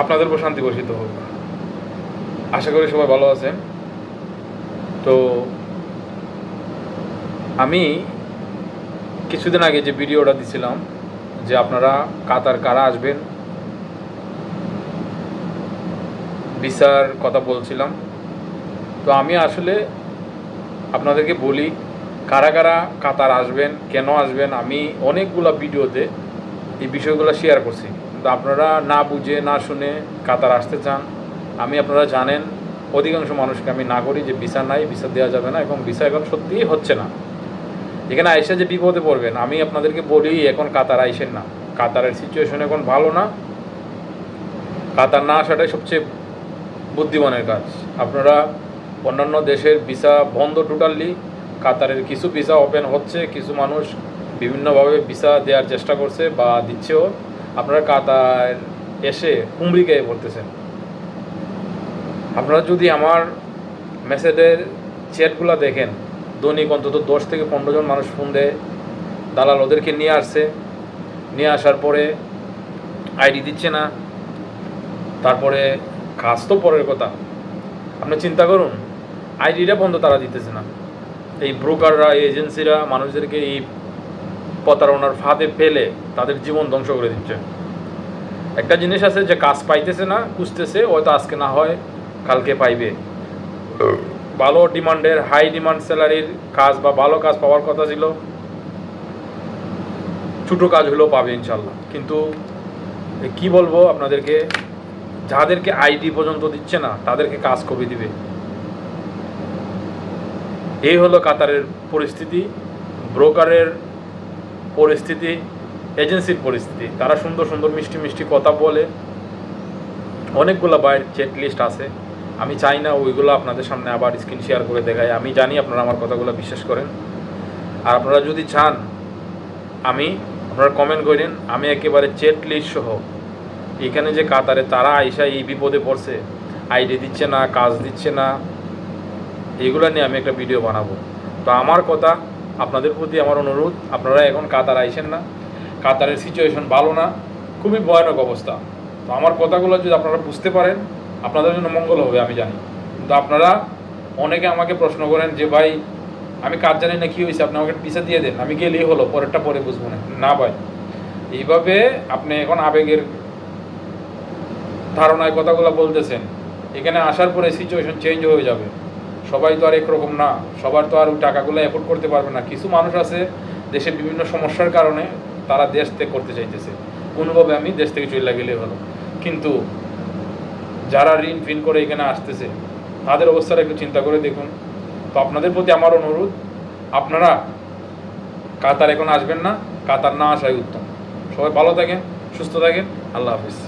আপনাদের উপর শান্তি বর্ষিত হোক। আশা করি সবাই ভালো আছেন। তো আমি কিছুদিন আগে যে ভিডিওটা দিছিলাম, যে আপনারা কাতার কারা আসবেন, ভিসার কথা বলছিলাম। তো আমি আসলে আপনাদেরকে বলি, কারা কারা কাতার আসবেন, কেন আসবেন, আমি অনেকগুলো ভিডিওতে এই বিষয়গুলো শেয়ার করছি। কিন্তু আপনারা না বুঝে, না শুনে কাতার আসতে চান। আমি, আপনারা জানেন, অধিকাংশ মানুষকে আমি না করি যে ভিসা নাই, ভিসা দেওয়া যাবে না এবং ভিসা এখন সত্যিই হচ্ছে না। এখানে আইসা যে বিপদে পড়বেন, আমি আপনাদেরকে বলি, এখন কাতার আইসেন না। কাতারের সিচুয়েশন এখন ভালো না। কাতার না আসাটাই সবচেয়ে বুদ্ধিমানের কাজ। আপনারা অন্যান্য দেশের ভিসা বন্ধ টোটালি কাতারের কিছু ভিসা ওপেন হচ্ছে, কিছু মানুষ বিভিন্নভাবে ভিসা দেওয়ার চেষ্টা করছে বা দিচ্ছেও। আপনারা কাতার এসে হুমড়ি খেয়ে পড়তেছেন। আপনারা যদি আমার মেসেজের চ্যাটগুলো দেখেন, দৈনিক অন্তত দশ থেকে পনেরো জন মানুষ ফোন দেয়, দালাল ওদেরকে নিয়ে আসছে। নিয়ে আসার পরে আইডি দিচ্ছে না। তারপরে কাজ তো পরের কথা। আপনি চিন্তা করুন আইডিটা বন্ধ তারা দিতেছে না। এই ব্রোকাররা এই এজেন্সিরা মানুষদেরকে এই প্রতারণার ফাঁদে ফেলে তাদের জীবন ধ্বংস করে দিচ্ছে। একটা জিনিস আছে যে কাজ পাইতেছে না, খুঁজতেছে, হয়তো আজকে না হয়, কালকে পাইবে। ভালো ডিমান্ডের হাই ডিমান্ড স্যালারির কাজ বা ভালো কাজ পাওয়ার কথা ছিল। ছোটো কাজ হলেও পাবে ইনশাল্লাহ কিন্তু কি বলব আপনাদেরকে, যাদেরকে আইডি পর্যন্ত দিচ্ছে না, তাদেরকে কাজ কবে দিবে? এই হলো কাতারের পরিস্থিতি। ব্রোকারের পরিস্থিতি, এজেন্সির পরিস্থিতি। তারা সুন্দর সুন্দর মিষ্টি মিষ্টি কথা বলে। অনেকগুলো বাইর চেক লিস্ট আছে। আমি চাই না ওইগুলো আপনাদের সামনে আবার স্ক্রিন শেয়ার করে দেখাই আমি জানি আপনারা আমার কথাগুলো বিশ্বাস করেন। আর আপনারা যদি চান, আমি আপনারা কমেন্ট করেন, আমি একেবারে চেক লিস্ট সহ। এখানে যে কাতারে তারা আইসা এই বিপদে পড়ছে আইডি দিচ্ছে না, কাজ দিচ্ছে না, এগুলো নিয়ে আমি একটা ভিডিও বানাবো। তো আমার কথা আপনাদের প্রতি আমার অনুরোধ, আপনারা এখন কাতার আইসেন না। কাতারের সিচুয়েশন ভালো না, খুবই ভয়ানক অবস্থা। তো আমার কথাগুলো যদি আপনারা বুঝতে পারেন, আপনাদের জন্য মঙ্গল হবে, আমি জানি। কিন্তু আপনারা অনেকে আমাকে প্রশ্ন করেন যে, ভাই, আমি কাজ জানি না কী হয়েছে? আপনি আমাকে পিসা দিয়ে দেন। আমি গেলেই হলো, পরেরটা পরে বুঝব না। না, ভাই। এইভাবে আপনি এখন আবেগের ধারণায় কথাগুলো বলতেছেন। এখানে আসার পরে সিচুয়েশন চেঞ্জ হয়ে যাবে। সবাই তো আর একরকম না, সবার তো আর ওই টাকাগুলো এফোর্ড করতে পারবে না। কিছু মানুষ আছে দেশের বিভিন্ন সমস্যার কারণে তারা দেশ ত্যাগ করতে চাইতেছে। কোনোভাবে আমি দেশ থেকে চলে গেলে হলো কিন্তু যারা ঋণ ফিন করে এখানে আসতেছে, তাদের অবস্থাটা একটু চিন্তা করে দেখুন। তো আপনাদের প্রতি আমার অনুরোধ, আপনারা কাতার এখন আসবেন না, কাতার না আসাই উত্তম। সবাই ভালো থাকেন, সুস্থ থাকেন, আল্লাহ হাফিজ।